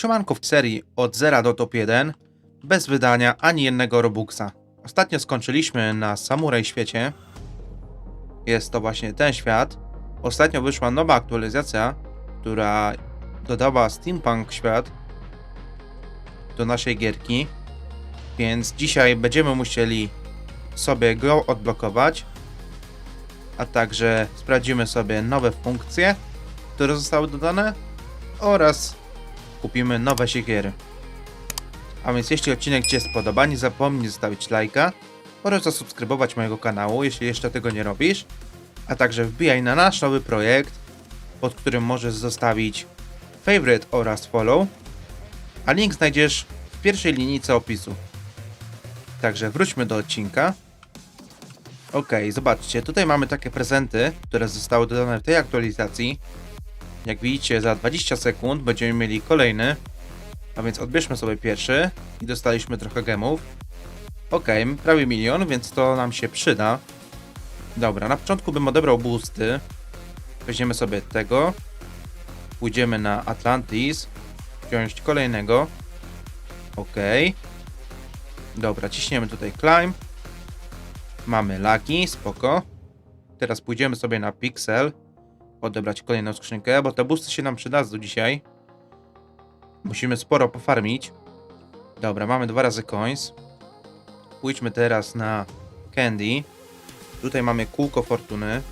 Siemanko w serii od 0 do top 1 bez wydania ani jednego Robuxa. Ostatnio skończyliśmy na Samuraj świecie. Jest to właśnie ten świat. Ostatnio wyszła nowa aktualizacja, która dodała steampunk świat do naszej gierki. Więc dzisiaj będziemy musieli sobie go odblokować, a także sprawdzimy sobie nowe funkcje, które zostały dodane oraz kupimy nowe siekiery. A więc jeśli odcinek Ci spodoba, nie zapomnij zostawić lajka oraz zasubskrybować mojego kanału, jeśli jeszcze tego nie robisz, a także wbijaj na nasz nowy projekt, pod którym możesz zostawić favorite oraz follow, a link znajdziesz w pierwszej linijce opisu. Także wróćmy do odcinka. Ok, zobaczcie, tutaj mamy takie prezenty, które zostały dodane w tej aktualizacji. Jak widzicie, za 20 sekund będziemy mieli kolejny. A więc odbierzmy sobie pierwszy i dostaliśmy trochę gemów. Ok, prawie milion, więc to nam się przyda. Dobra, na początku bym odebrał boosty. Weźmiemy sobie tego. Pójdziemy na Atlantis. Wziąć kolejnego. Ok. Dobra, ciśniemy tutaj climb. Mamy laki, spoko. Teraz pójdziemy sobie na Pixel. Odebrać kolejną skrzynkę, bo te boosty się nam przydadzą dzisiaj. Musimy sporo pofarmić. Dobra, mamy dwa razy coins. Pójdźmy teraz na Candy. Tutaj mamy kółko fortuny.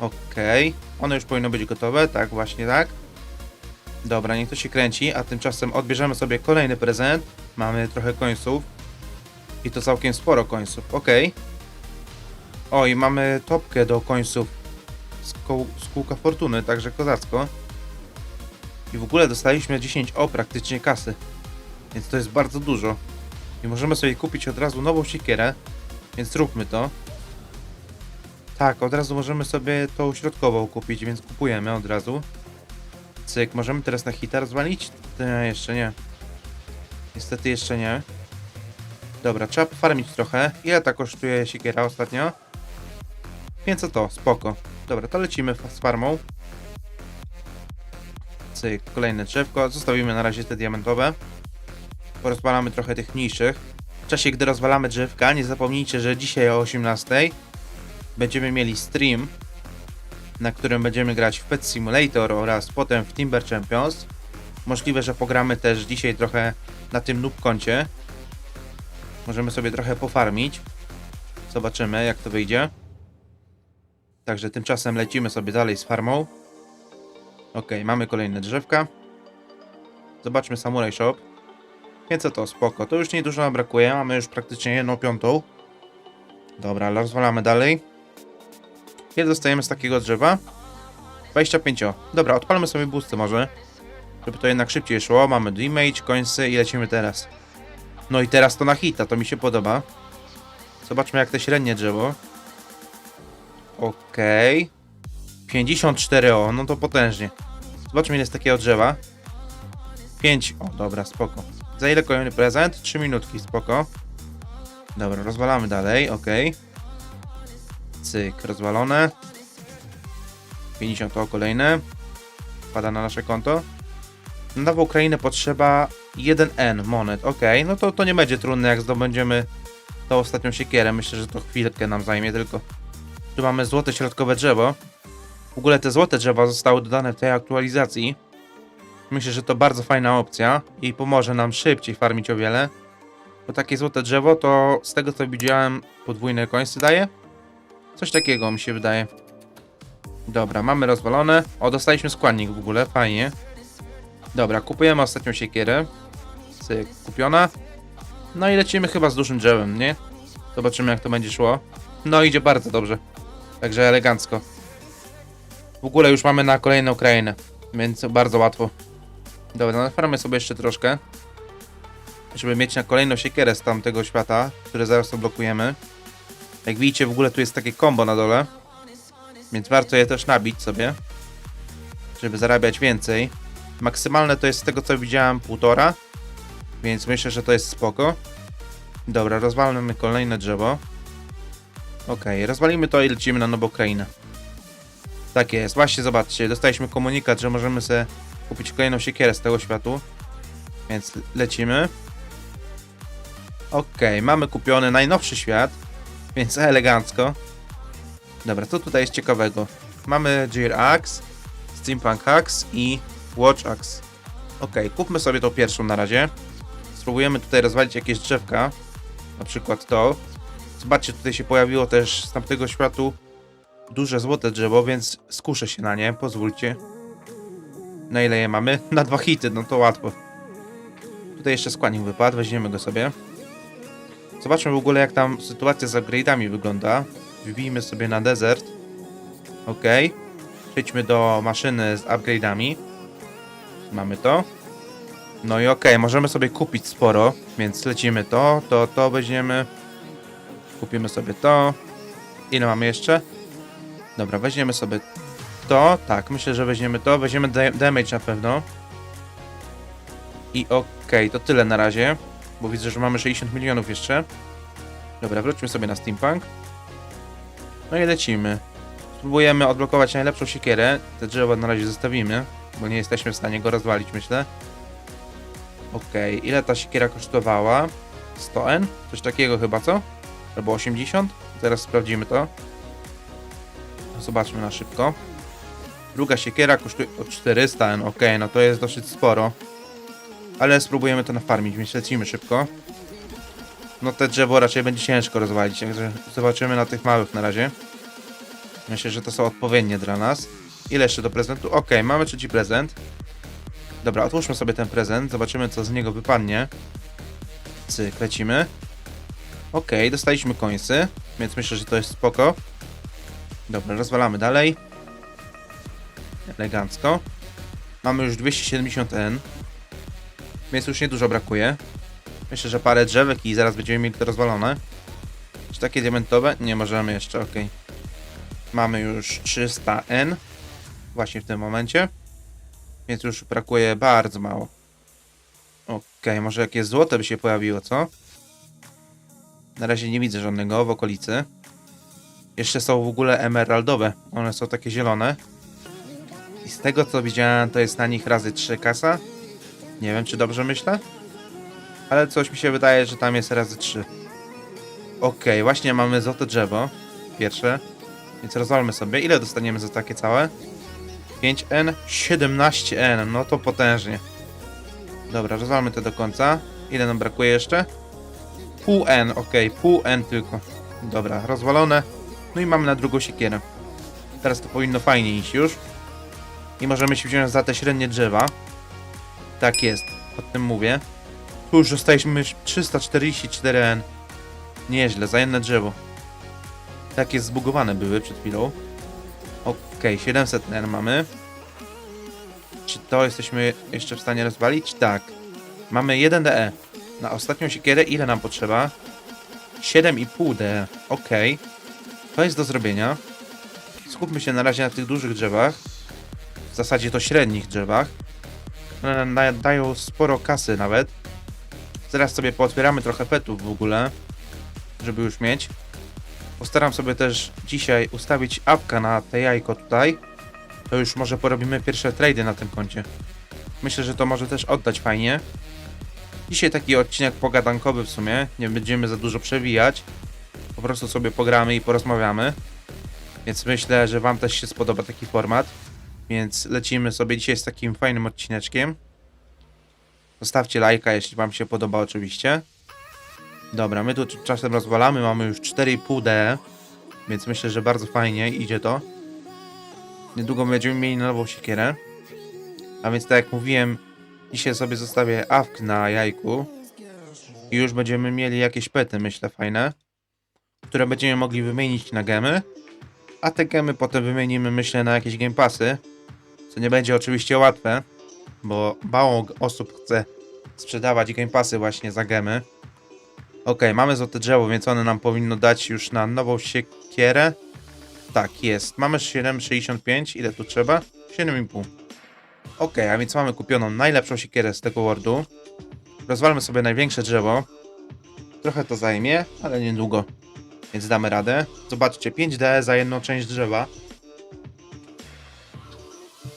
Okej. One już powinno być gotowe, tak, właśnie tak. Dobra, niech to się kręci, a tymczasem odbierzemy sobie kolejny prezent. Mamy trochę końców. I to całkiem sporo końców, okej. O, i mamy topkę do końców z, kółka fortuny, także kozacko. I w ogóle dostaliśmy 10 o praktycznie kasy. Więc to jest bardzo dużo. I możemy sobie kupić od razu nową siekierę. Więc zróbmy to. Tak, od razu możemy sobie tą środkową kupić, więc kupujemy od razu. Cyk, możemy teraz na hita rozwalić? Nie, jeszcze nie. Niestety jeszcze nie. Dobra, trzeba pofarmić trochę. Ile ta kosztuje siekiera ostatnio? 500 to, spoko. Dobra, to lecimy z farmą. Cyk, kolejne drzewko. Zostawimy na razie te diamentowe. Porozwalamy trochę tych mniejszych. W czasie, gdy rozwalamy drzewka, nie zapomnijcie, że dzisiaj o 18 będziemy mieli stream, na którym będziemy grać w Pet Simulator oraz potem w Timber Champions. Możliwe, że pogramy też dzisiaj trochę na tym noob koncie. Możemy sobie trochę pofarmić. Zobaczymy, jak to wyjdzie. Także tymczasem lecimy sobie dalej z farmą. Ok, mamy kolejne drzewka. Zobaczmy Samurai Shop. Więc to, spoko. To już nie dużo nam brakuje. Mamy już praktycznie jedną piątą. Dobra, rozwalamy dalej. Ile dostajemy z takiego drzewa? 25. o. Dobra, odpalmy sobie boosty może. Żeby to jednak szybciej szło. Mamy damage, końce i lecimy teraz. No i teraz to na hita, to mi się podoba. Zobaczmy jak te średnie drzewo. Okej. 54 o, no to potężnie. Zobaczmy ile jest takiego drzewa. 5, o dobra, spoko. Za ile kolejny prezent? 3 minutki, spoko. Dobra, rozwalamy dalej, ok. Cyk, rozwalone. 50 o kolejne. Pada na nasze konto. Na nową Ukrainę potrzeba 1N monet, ok. No to, to nie będzie trudne jak zdobędziemy tą ostatnią siekierę. Myślę, że to chwilkę nam zajmie tylko. Tu mamy złote środkowe drzewo. W ogóle te złote drzewa zostały dodane w tej aktualizacji. Myślę, że to bardzo fajna opcja i pomoże nam szybciej farmić o wiele. Bo takie złote drzewo to z tego co widziałem podwójne końce daje. Coś takiego mi się wydaje. Dobra, mamy rozwalone. O, dostaliśmy składnik w ogóle, fajnie. Dobra, kupujemy ostatnią siekierę. Cyk, kupiona. No i lecimy chyba z dużym drzewem, nie? Zobaczymy jak to będzie szło. No idzie bardzo dobrze. Także elegancko. W ogóle już mamy na kolejną krainę, więc bardzo łatwo. Dobra, nafarmy sobie jeszcze troszkę. Żeby mieć na kolejną siekierę z tamtego świata, które zaraz odblokujemy. Jak widzicie, w ogóle tu jest takie combo na dole. Więc warto je też nabić sobie. Żeby zarabiać więcej. Maksymalne to jest z tego co widziałem półtora. Więc myślę, że to jest spoko. Dobra, rozwalmy kolejne drzewo. Okej, rozwalimy to i lecimy na nową krainę. Tak jest, właśnie zobaczcie, dostaliśmy komunikat, że możemy sobie kupić kolejną siekierę z tego światu. Więc lecimy. Okej, mamy kupiony najnowszy świat, więc elegancko. Dobra, co tutaj jest ciekawego? Mamy Gear Axe, Steampunk Axe i Watch Axe. Okej, kupmy sobie tą pierwszą na razie. Spróbujemy tutaj rozwalić jakieś drzewka. Na przykład to. Zobaczcie, tutaj się pojawiło też z tamtego światu duże złote drzewo, więc skuszę się na nie, pozwólcie. Na ile je mamy? Na dwa hity, no to łatwo. Tutaj jeszcze składnik wypadł, weźmiemy go sobie. Zobaczmy w ogóle jak tam sytuacja z upgrade'ami wygląda. Wbijmy sobie na desert. Ok. Przejdźmy do maszyny z upgrade'ami. Mamy to. No i okej, możemy sobie kupić sporo, więc lecimy to, to, to weźmiemy. Kupimy sobie to. Ile mamy jeszcze? Dobra, weźmiemy sobie to. Tak, myślę, że weźmiemy to. Weźmiemy da- damage na pewno. I okej, to tyle na razie. Bo widzę, że mamy 60 milionów jeszcze. Dobra, wróćmy sobie na steampunk. No i lecimy. Spróbujemy odblokować najlepszą siekierę. Te drzewo na razie zostawimy, bo nie jesteśmy w stanie go rozwalić, myślę. Okej, ile ta siekiera kosztowała? 100N? Coś takiego chyba, co? Albo 80? Zaraz sprawdzimy to. Zobaczmy na szybko. Druga siekiera kosztuje o 400N, ok, no to jest dosyć sporo. Ale spróbujemy to nafarmić, więc lecimy szybko. No te drzewo raczej będzie ciężko rozwalić, także zobaczymy na tych małych na razie. Myślę, że to są odpowiednie dla nas. Ile jeszcze do prezentu? Ok, mamy trzeci prezent. Dobra, otwórzmy sobie ten prezent, zobaczymy co z niego wypadnie. Cyk, lecimy. Ok, dostaliśmy końcy, więc myślę, że to jest spoko. Dobra, rozwalamy dalej. Elegancko. Mamy już 270N. Więc już niedużo brakuje. Myślę, że parę drzewek i zaraz będziemy mieli to rozwalone. Czy takie diamentowe? Nie możemy jeszcze, ok. Mamy już 300N. Właśnie w tym momencie. Więc już brakuje bardzo mało. Ok, może jakieś złote by się pojawiło, co? Na razie nie widzę żadnego w okolicy. Jeszcze są w ogóle emeraldowe. One są takie zielone. I z tego co widziałem, to jest na nich razy 3 kasa. Nie wiem, czy dobrze myślę. Ale coś mi się wydaje, że tam jest razy 3. Okej, właśnie mamy złote drzewo. Pierwsze. Więc rozwalmy sobie. Ile dostaniemy za takie całe? 5N, 17N. No to potężnie. Dobra, rozwalmy to do końca. Ile nam brakuje jeszcze? Pół N, ok, pół N tylko. Dobra, rozwalone. No i mamy na drugą siekierę. Teraz to powinno fajnie iść już. I możemy się wziąć za te średnie drzewa. Tak jest, o tym mówię. Tu już dostaliśmy 344N. Nieźle, za jedno drzewo. Takie zbugowane były przed chwilą. Okej, 700N mamy. Czy to jesteśmy jeszcze w stanie rozwalić? Tak. Mamy 1 DE. Na ostatnią siekierę ile nam potrzeba? 7,5 DE. Okej. To jest do zrobienia. Skupmy się na razie na tych dużych drzewach. W zasadzie to średnich drzewach. One nam da- dają sporo kasy nawet. Zaraz sobie pootwieramy trochę petów w ogóle, żeby już mieć. Postaram sobie też dzisiaj ustawić apka na te jajko tutaj. To już może porobimy pierwsze trady na tym koncie. Myślę, że to może też oddać fajnie. Dzisiaj taki odcinek pogadankowy w sumie. Nie będziemy za dużo przewijać. Po prostu sobie pogramy i porozmawiamy. Więc myślę, że Wam też się spodoba taki format. Więc lecimy sobie dzisiaj z takim fajnym odcineczkiem. Zostawcie lajka, jeśli Wam się podoba oczywiście. Dobra, my tu czasem rozwalamy, mamy już 4,5D, więc myślę, że bardzo fajnie idzie to. Niedługo będziemy mieli nową siekierę. A więc tak jak mówiłem, dzisiaj sobie zostawię awk na jajku. I już będziemy mieli jakieś pety, myślę, fajne. Które będziemy mogli wymienić na gemy. A te gemy potem wymienimy, myślę, na jakieś game passy. Co nie będzie oczywiście łatwe, bo mało osób chce sprzedawać game passy właśnie za gemy. Ok, mamy złote drzewo, więc one nam powinno dać już na nową siekierę. Tak, jest. Mamy 7,65. Ile tu trzeba? 7,5. Ok, a więc mamy kupioną najlepszą siekierę z tego wordu. Rozwalmy sobie największe drzewo. Trochę to zajmie, ale niedługo. Więc damy radę. Zobaczcie, 5D za jedną część drzewa.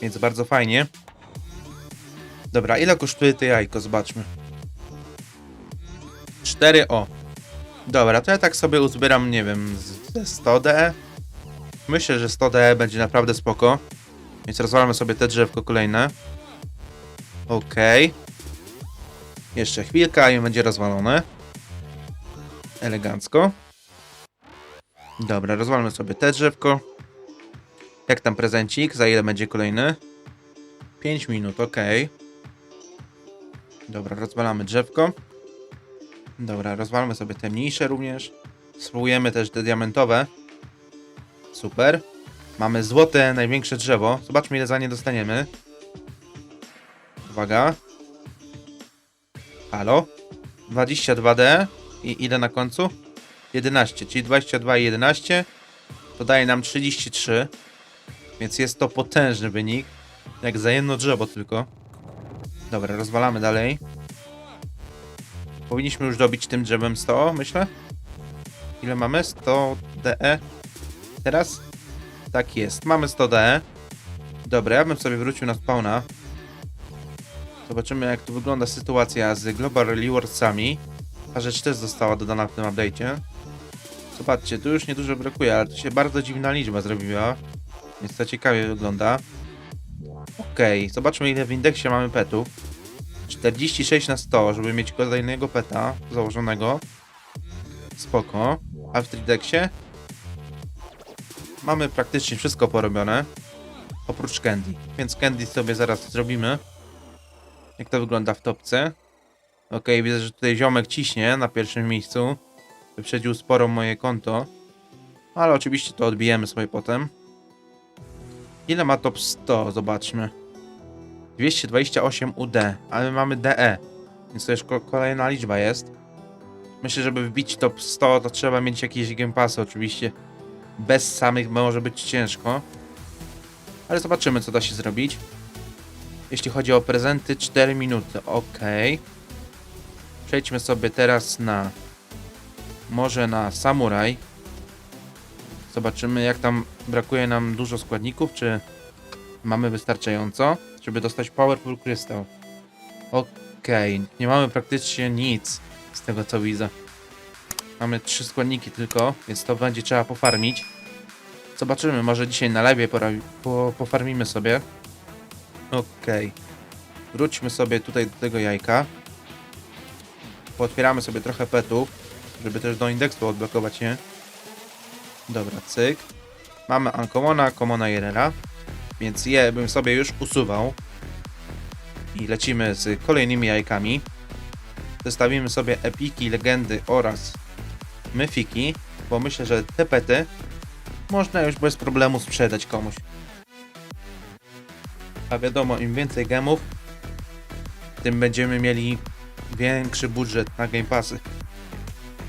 Więc bardzo fajnie. Dobra, ile kosztuje to jajko? Zobaczmy. 4 o. Dobra, to ja tak sobie uzbieram, nie wiem, ze 100 DE. Myślę, że 100 DE będzie naprawdę spoko. Więc rozwalamy sobie te drzewko kolejne. Okej. Jeszcze chwilka i będzie rozwalone. Elegancko. Dobra, rozwalmy sobie te drzewko. Jak tam prezencik? Za ile będzie kolejny? 5 minut, ok. Dobra, rozwalamy drzewko. Dobra, rozwalmy sobie te mniejsze również. Spróbujemy też te diamentowe. Super. Mamy złote, największe drzewo. Zobaczmy ile za nie dostaniemy. Uwaga. Halo? 22D i ile na końcu? 11, czyli 22 i 11 to daje nam 33, więc jest to potężny wynik, jak za jedno drzewo tylko. Dobra, rozwalamy dalej. Powinniśmy już dobić tym drzewem 100, myślę. Ile mamy? 100 DE. Teraz? Tak jest, mamy 100 DE. Dobra, ja bym sobie wrócił na spawna. Zobaczymy jak tu wygląda sytuacja z Global Rewardsami. Ta rzecz też została dodana w tym update'cie. Zobaczcie, tu już niedużo brakuje, ale to się bardzo dziwna liczba zrobiła. Więc to ciekawie wygląda. Okej, zobaczmy ile w indeksie mamy petów. 46 na 100, żeby mieć kolejnego peta założonego. Spoko. A w Tridexie? Mamy praktycznie wszystko porobione. Oprócz Candy. Więc Candy sobie zaraz zrobimy. Jak to wygląda w topce. Okej, widzę, że tutaj ziomek ciśnie na pierwszym miejscu. Wyprzedził sporo moje konto. Ale oczywiście to odbijemy sobie potem. Ile ma top 100? Zobaczmy. 228 UD, ale my mamy DE. Więc to już ko- kolejna liczba jest. Myślę, żeby wbić top 100 to trzeba mieć jakieś game passy oczywiście. Bez samych może być ciężko. Ale zobaczymy co da się zrobić. Jeśli chodzi o prezenty, 4 minuty. Ok. Przejdźmy sobie teraz na. Może na samuraj. Zobaczymy, jak tam brakuje nam dużo składników, czy mamy wystarczająco, żeby dostać Powerful Crystal. Okej, nie mamy praktycznie nic z tego co widzę. Mamy trzy składniki tylko, więc to będzie trzeba pofarmić. Zobaczymy, może dzisiaj na lewie po, pofarmimy sobie. Okej. Wróćmy sobie tutaj do tego jajka. Pootwieramy sobie trochę petów, żeby też do indeksu odblokować je. Dobra, cyk. Mamy Uncommona, Commona i Rera, więc je bym sobie już usuwał. I lecimy z kolejnymi jajkami. Zestawimy sobie epiki, legendy oraz myfiki, bo myślę, że te pety można już bez problemu sprzedać komuś. A wiadomo, im więcej gemów, tym będziemy mieli większy budżet na Game Passy,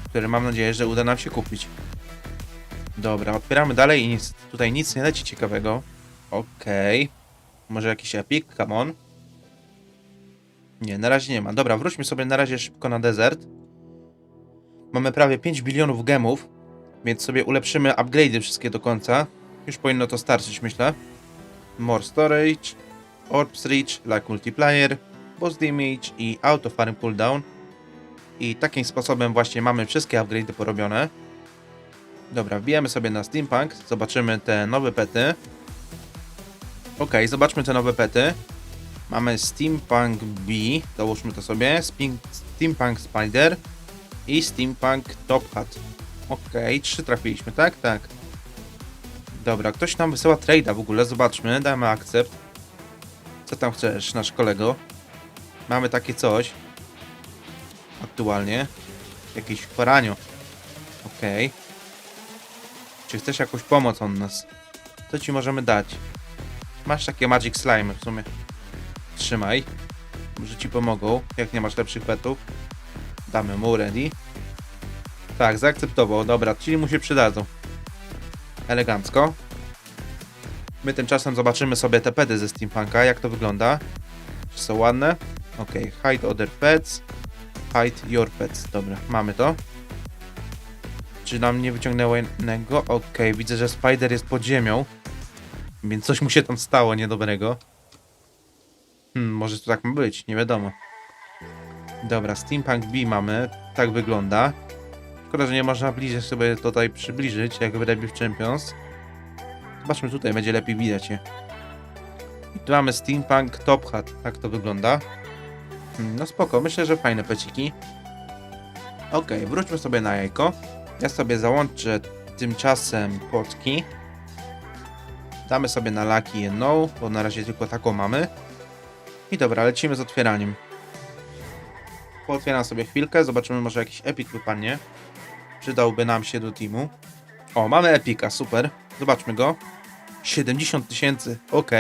które mam nadzieję, że uda nam się kupić. Dobra, otwieramy dalej i nic, tutaj nic nie leci ciekawego. Okej. Może jakiś epic? Come on. Nie, na razie nie ma. Dobra, wróćmy sobie na razie szybko na desert. Mamy prawie 5 bilionów gemów, więc sobie ulepszymy upgrade'y wszystkie do końca. Już powinno to starczyć, myślę. More storage, Orbs Reach, Like Multiplier, Boss Damage i Auto Farm Cooldown. I takim sposobem właśnie mamy wszystkie upgrade'y porobione. Dobra, wbijemy sobie na Steampunk, zobaczymy te nowe pety. Ok, zobaczmy te nowe pety. Mamy Steampunk B, dołóżmy to sobie, Steampunk Spider i Steampunk Top Hat. Ok, trzy trafiliśmy, tak? Tak. Dobra, ktoś nam wysyła trade'a w ogóle, zobaczmy, damy akcept. Co tam chcesz, nasz kolego? Mamy takie coś. Aktualnie. Jakiś poranio. Okej. Czy chcesz jakąś pomoc od nas? Co ci możemy dać? Masz takie Magic Slime w sumie. Trzymaj. Może ci pomogą, jak nie masz lepszych petów. Damy mu ready. Tak, zaakceptował. Dobra, czyli mu się przydadzą. Elegancko. My tymczasem zobaczymy sobie te pety ze Steampunka, jak to wygląda. Czy są ładne? Ok, hide other pets. Hide your pets. Dobra, mamy to. Czy nam nie wyciągnęło jednego? Ok, widzę, że Spider jest pod ziemią. Więc coś mu się tam stało niedobrego. Hmm, może to tak ma być, nie wiadomo. Dobra, Steampunk B mamy. Tak wygląda. Szkoda, że nie można bliżej sobie tutaj przybliżyć, jak w Rebel Champions. Zobaczmy tutaj, będzie lepiej widać je. I tu mamy Steampunk Top Hat. Tak to wygląda. Hmm, No spoko, myślę, że fajne peciki. Okej, wróćmy sobie na jajko. Ja sobie załączę tymczasem potki. Damy sobie na laki jedną, bo na razie tylko taką mamy. I dobra, lecimy z otwieraniem. Pootwieram sobie chwilkę, zobaczymy może jakiś epic wypadnie. Przydałby nam się do teamu. O, mamy epika, super. Zobaczmy go. 70 tysięcy, ok.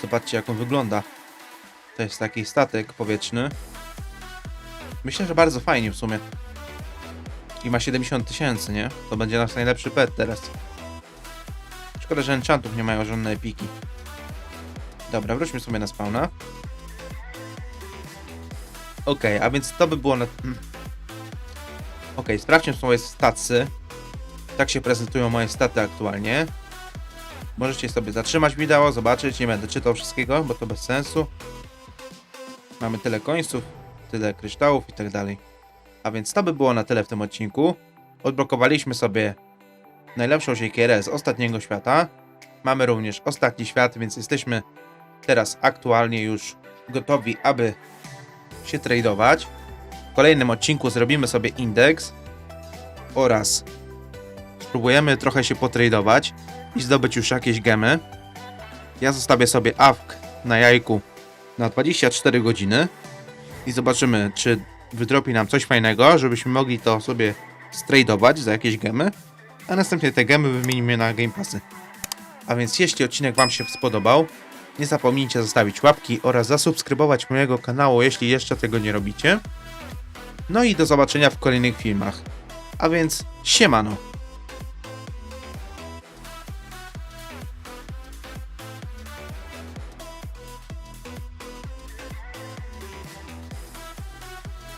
Zobaczcie jak on wygląda. To jest taki statek powietrzny. Myślę, że bardzo fajnie w sumie. I ma 70 tysięcy, nie? To będzie nasz najlepszy pet teraz. Szkoda, że enchantów nie mają żadne epiki. Dobra, wróćmy sobie na spawna. Okej, a więc to by było na... hmm. Okej, sprawdźmy swoje statsy. Tak się prezentują moje staty aktualnie. Możecie sobie zatrzymać wideo, zobaczyć, nie będę czytał wszystkiego, bo to bez sensu. Mamy tyle końców, tyle kryształów i tak dalej. A więc to by było na tyle w tym odcinku. Odblokowaliśmy sobie najlepszą siekierę z ostatniego świata. Mamy również ostatni świat, więc jesteśmy teraz aktualnie już gotowi, aby się tradować. W kolejnym odcinku zrobimy sobie indeks oraz spróbujemy trochę się potradować i zdobyć już jakieś gemy. Ja zostawię sobie AFK na jajku na 24 godziny i zobaczymy, czy wydropi nam coś fajnego, żebyśmy mogli to sobie stradować za jakieś gemy, a następnie te gemy wymienimy na Game Passy. A więc jeśli odcinek Wam się spodobał, nie zapomnijcie zostawić łapki oraz zasubskrybować mojego kanału, jeśli jeszcze tego nie robicie. No i do zobaczenia w kolejnych filmach. A więc siemano!